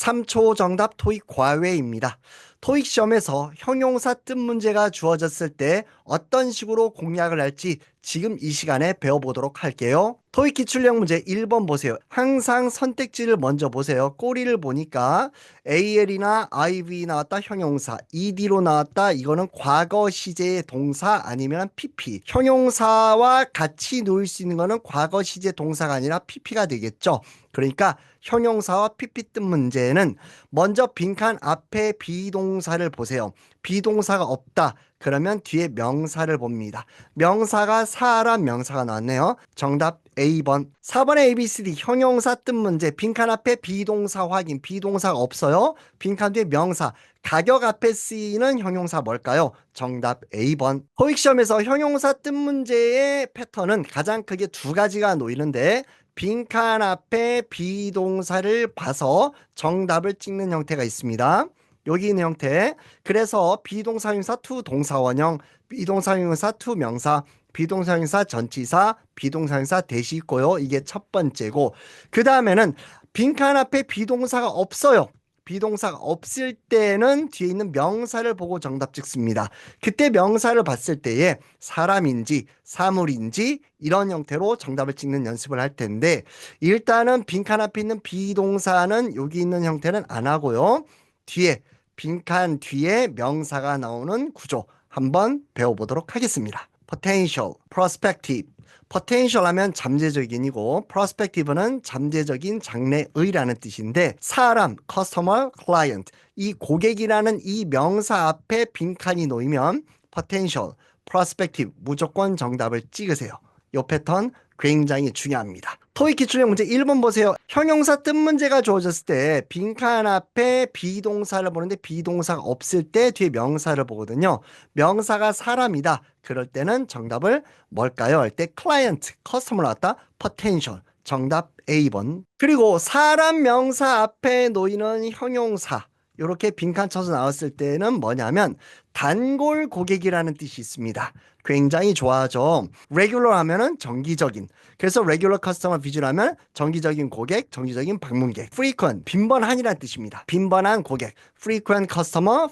3초 정답 토익 과외입니다. 토익 시험에서 형용사 뜻 문제가 주어졌을 때 어떤 식으로 공략을 할지 지금 이 시간에 배워보도록 할게요. 토익 기출력 문제 1번 보세요. 항상 선택지를 먼저 보세요. 꼬리를 보니까 AL이나 IV 나왔다 형용사, ED로 나왔다 이거는 과거 시제의 동사 아니면 PP. 형용사와 같이 놓을 수 있는 거는 과거 시제 동사가 아니라 PP가 되겠죠. 그러니까 형용사와 PP 뜻 문제는 먼저 빈칸 앞에 비동사를 보세요. 비동사가 없다. 그러면 뒤에 명사를 봅니다. 명사가 사람 명사가 나왔네요. 정답 A번. 4번의 ABCD 형용사 뜻 문제. 빈칸 앞에 비동사 확인. 비동사가 없어요. 빈칸 뒤에 명사. 가격 앞에 쓰이는 형용사 뭘까요? 정답 A번. 토익 시험에서 형용사 뜻 문제의 패턴은 가장 크게 두 가지가 놓이는데 빈칸 앞에 비동사를 봐서 정답을 찍는 형태가 있습니다. 여기 있는 형태. 그래서 비동사형사 투 동사원형, 비동사형사 투 명사, 비동사형사 전치사, 비동사형사 대시 있고요. 이게 첫 번째고 그 다음에는 빈칸 앞에 비동사가 없어요. 비동사가 없을 때는 뒤에 있는 명사를 보고 정답 찍습니다. 그때 명사를 봤을 때에 사람인지 사물인지 이런 형태로 정답을 찍는 연습을 할 텐데 일단은 빈칸 앞에 있는 비동사는 여기 있는 형태는 안 하고요. 뒤에 빈칸 뒤에 명사가 나오는 구조 한번 배워보도록 하겠습니다. potential, prospective. potential 하면 잠재적인이고 prospective는 잠재적인 장래의라는 뜻인데 사람, customer, client 이 고객이라는 이 명사 앞에 빈칸이 놓이면 potential, prospective 무조건 정답을 찍으세요. 요 패턴 굉장히 중요합니다. 토익 기출형 문제 1번 보세요. 형용사 뜻 문제가 주어졌을 때 빈칸 앞에 비동사를 보는데 비동사가 없을 때 뒤에 명사를 보거든요. 명사가 사람이다. 그럴 때는 정답을 뭘까요? 할때 client, customer 나왔다. potential. 정답 A번. 그리고 사람 명사 앞에 놓이는 형용사. 이렇게 빈칸 쳐서 나왔을 때는 뭐냐면 단골 고객이라는 뜻이 있습니다. 굉장히 좋아하죠. regular 하면은 정기적인. 그래서 regular customer visitor 하면 정기적인 고객, 정기적인 방문객. frequent, 빈번한이라는 뜻입니다. 빈번한 고객. frequent customer.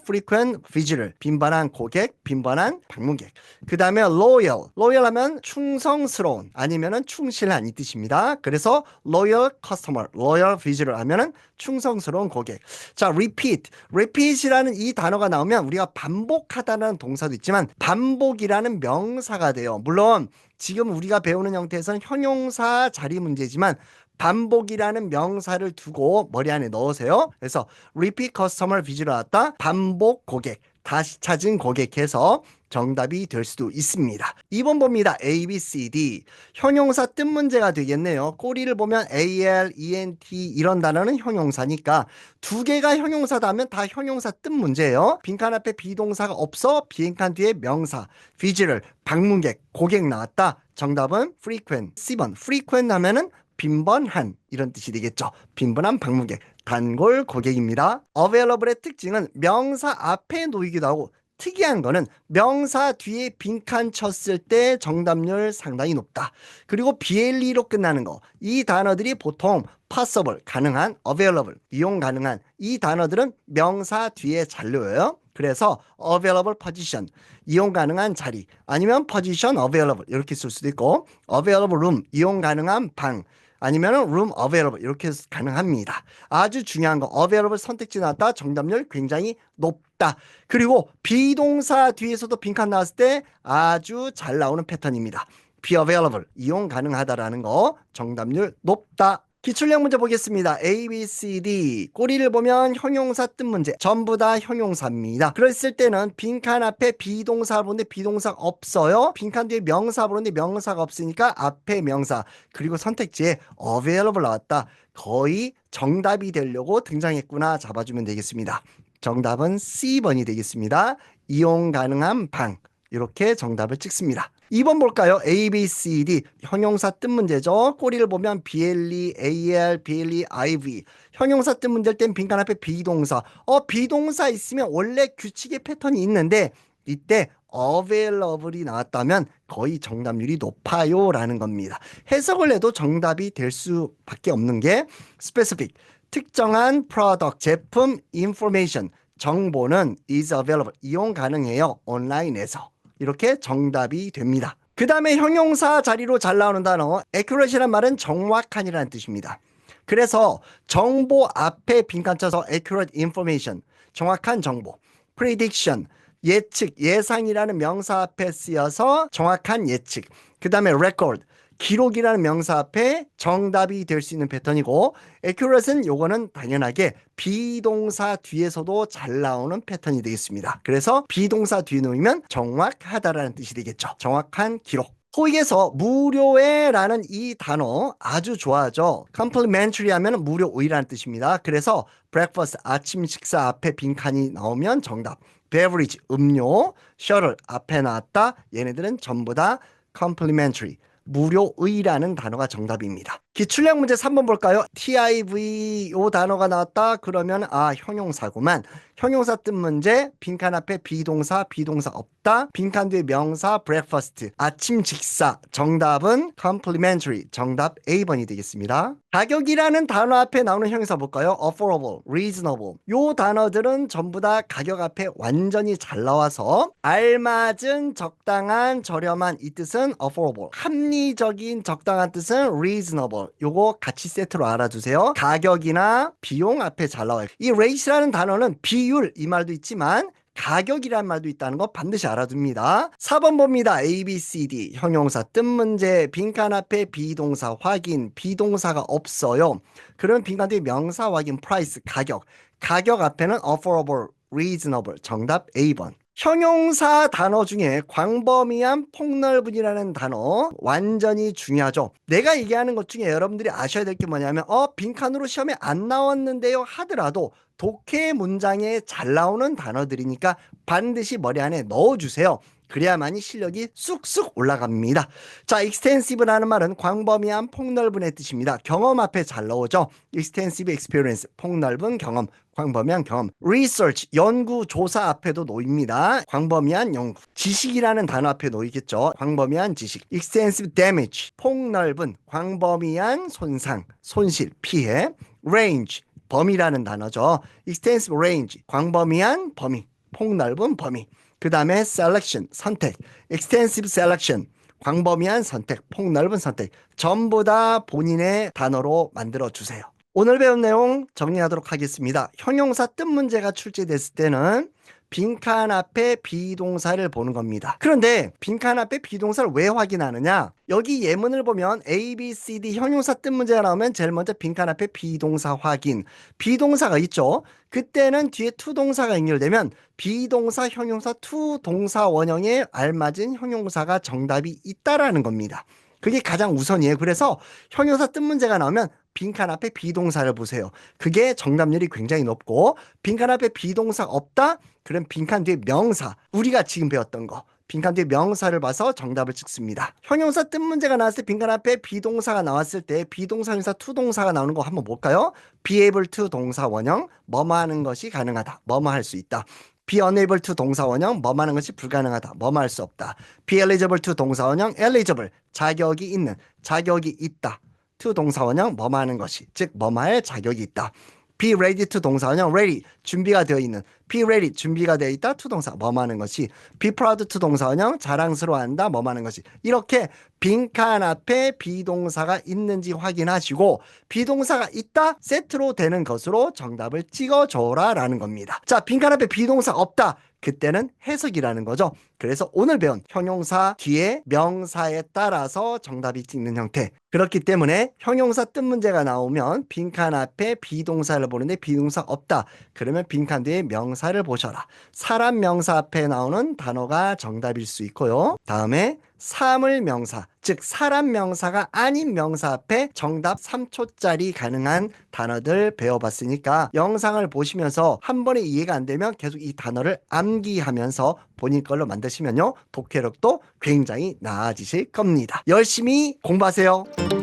빈번한 고객, 빈번한 방문객. 그 다음에 loyal. loyal 하면 충성스러운 아니면은 충실한 이 뜻입니다. 그래서 loyal customer, loyal visitor 하면은 충성스러운 고객. 자, repeat. repeat이라는 이 단어가 나오면 우리가 반복 하다는 동사도 있지만 반복이라는 명사가 돼요. 물론 지금 우리가 배우는 형태에서는 형용사 자리 문제지만 반복이라는 명사를 두고 머리 안에 넣으세요. 그래서 repeat customer visitor 왔다. 반복 고객. 다시 찾은 고객해서 정답이 될 수도 있습니다. 2번 봅니다. A, B, C, D. 형용사 뜻 문제가 되겠네요. 꼬리를 보면 A, L, E, N, T 이런 단어는 형용사니까 두 개가 형용사다 하면 다 형용사 뜻 문제예요. 빈칸 앞에 비동사가 없어 비행칸 뒤에 명사, visitor, 방문객, 고객 나왔다. 정답은 frequent. C번. frequent 하면은 빈번한 이런 뜻이 되겠죠. 빈번한 방문객, 단골 고객입니다. available의 특징은 명사 앞에 놓이기도 하고 특이한 거는 명사 뒤에 빈칸 쳤을 때 정답률 상당히 높다. 그리고 BLE로 끝나는 거. 이 단어들이 보통 possible, 가능한, available, 이용 가능한 이 단어들은 명사 뒤에 잘 놓여요. 그래서 available position, 이용 가능한 자리 아니면 position available 이렇게 쓸 수도 있고 available room, 이용 가능한 방 아니면 room available 이렇게 가능합니다. 아주 중요한 거 available 선택지 나왔다. 정답률 굉장히 높다. 그리고 비동사 뒤에서도 빈칸 나왔을 때 아주 잘 나오는 패턴입니다. be available 이용 가능하다라는 거 정답률 높다. 기출력 문제 보겠습니다. A, B, C, D. 꼬리를 보면 형용사 뜻 문제. 전부 다 형용사입니다. 그랬을 때는 빈칸 앞에 비동사 보는데 비동사가 없어요. 빈칸 뒤에 명사 보는데 명사가 없으니까 앞에 명사. 그리고 선택지에 available 나왔다. 거의 정답이 되려고 등장했구나 잡아주면 되겠습니다. 정답은 C번이 되겠습니다. 이용 가능한 방. 이렇게 정답을 찍습니다. 2번 볼까요? A, B, C, D. 형용사 뜻 문제죠. 꼬리를 보면 BLE, AL, BLE, IV. 형용사 뜻 문제일 땐 빈칸 앞에 비동사. 어, 비동사 있으면 원래 규칙의 패턴이 있는데 이때 available이 나왔다면 거의 정답률이 높아요 라는 겁니다. 해석을 해도 정답이 될 수밖에 없는 게 specific, 특정한 product, 제품, information, 정보는 is available, 이용 가능해요. 온라인에서. 이렇게 정답이 됩니다. 그 다음에 형용사 자리로 잘 나오는 단어, accurate이란 말은 정확한이라는 뜻입니다. 그래서 정보 앞에 빈칸 쳐서 accurate information, 정확한 정보, prediction, 예측, 예상이라는 명사 앞에 쓰여서 정확한 예측. 그 다음에 record, 기록이라는 명사 앞에 정답이 될 수 있는 패턴이고 accurate은 요거는 당연하게 비동사 뒤에서도 잘 나오는 패턴이 되겠습니다. 그래서 비동사 뒤에 놓으면 정확하다라는 뜻이 되겠죠. 정확한 기록. 토익에서 무료에라는 이 단어 아주 좋아하죠. complimentary 하면 무료의라는 뜻입니다. 그래서 breakfast 아침 식사 앞에 빈칸이 나오면 정답. beverage 음료, shuttle 앞에 나왔다. 얘네들은 전부 다 complimentary 무료의라는 단어가 정답입니다. 기출력 문제 3번 볼까요? TIV 요 단어가 나왔다 그러면 아 형용사구만. 형용사 뜻 문제 빈칸 앞에 비동사 비동사 없 다. 빈칸 뒤에 명사 breakfast 아침 식사 정답은 complimentary 정답 A번이 되겠습니다. 가격이라는 단어 앞에 나오는 형용사 볼까요? affordable, reasonable 요 단어들은 전부 다 가격 앞에 완전히 잘 나와서 알맞은 적당한 저렴한 이 뜻은 affordable 합리적인 적당한 뜻은 reasonable 요거 같이 세트로 알아두세요. 가격이나 비용 앞에 잘 나와요. 이 rate라는 단어는 비율 이 말도 있지만 가격이란 말도 있다는 거 반드시 알아둡니다. 4번 봅니다. A, B, C, D 형용사 뜻 문제 빈칸 앞에 비동사 확인 비동사가 없어요. 그러면 빈칸 뒤에 명사 확인 price 가격 가격 앞에는 affordable, reasonable 정답 A번. 형용사 단어 중에 광범위한 폭넓은이라는 단어 완전히 중요하죠. 내가 얘기하는 것 중에 여러분들이 아셔야 될 게 뭐냐면 어 빈칸으로 시험에 안 나왔는데요 하더라도 독해 문장에 잘 나오는 단어들이니까 반드시 머리 안에 넣어주세요. 그래야만이 실력이 쑥쑥 올라갑니다. 자, extensive라는 말은 광범위한 폭넓은의 뜻입니다. 경험 앞에 잘 나오죠. extensive experience, 폭넓은 경험, 광범위한 경험. research, 연구, 조사 앞에도 놓입니다. 광범위한 연구. 지식이라는 단어 앞에 놓이겠죠. 광범위한 지식. extensive damage, 폭넓은, 광범위한 손상, 손실, 피해. range, 범위라는 단어죠. extensive range, 광범위한 범위, 폭넓은 범위. 그 다음에 selection, 선택, extensive selection, 광범위한 선택, 폭넓은 선택. 전부 다 본인의 단어로 만들어 주세요. 오늘 배운 내용 정리하도록 하겠습니다. 형용사 뜻 문제가 출제됐을 때는 빈칸 앞에 비동사를 보는 겁니다. 그런데 빈칸 앞에 비동사를 왜 확인하느냐? 여기 예문을 보면 A, B, C, D 형용사 뜻 문제가 나오면 제일 먼저 빈칸 앞에 비동사 확인. 비동사가 있죠. 그때는 뒤에 투동사가 연결되면 비동사, 형용사, 투동사 원형에 알맞은 형용사가 정답이 있다라는 겁니다. 그게 가장 우선이에요. 그래서 형용사 뜻 문제가 나오면 빈칸 앞에 비동사를 보세요. 그게 정답률이 굉장히 높고 빈칸 앞에 비동사 없다? 그럼 빈칸 뒤에 명사. 우리가 지금 배웠던 거. 빈칸 뒤에 명사를 봐서 정답을 찍습니다. 형용사 뜻 문제가 나왔을 때 빈칸 앞에 비동사가 나왔을 때 비동사, 형사, 투동사가 나오는 거 한번 볼까요? be able to 동사 원형 뭐뭐 하는 것이 가능하다. 뭐뭐 할 수 있다. Be unable to 동사 원형 뭐뭐 하는 것이 불가능하다. 뭐뭐 할수 없다. be eligible to 동사 원형 eligible 자격이 있는 자격이 있다. to 동사 원형 뭐뭐 하는 것이 즉할 자격이 있다. Be ready to 동사 원형 ready 준비가 되어 있는. Be ready 준비가 되어 있다 to 동사. 뭐뭐 하는 것이. Be proud to 동사 원형 자랑스러워한다 뭐뭐 하는 것이. 이렇게 빈칸 앞에 비동사가 있는지 확인하시고 비동사가 있다 세트로 되는 것으로 정답을 찍어줘라 라는 겁니다. 자 빈칸 앞에 비동사 없다 그때는 해석이라는 거죠. 그래서 오늘 배운 형용사 뒤에 명사에 따라서 정답이 찍는 형태. 그렇기 때문에 형용사 뜻 문제가 나오면 빈칸 앞에 비동사를 보는데 비동사 없다. 그러면 빈칸 뒤에 명사를 보셔라. 사람 명사 앞에 나오는 단어가 정답일 수 있고요. 다음에 사물 명사, 즉 사람 명사가 아닌 명사 앞에 정답 3초짜리 가능한 단어들 배워봤으니까 영상을 보시면서 한 번에 이해가 안 되면 계속 이 단어를 암기하면서 본인 걸로 만드시면요 독해력도 굉장히 나아지실 겁니다. 열심히 공부하세요.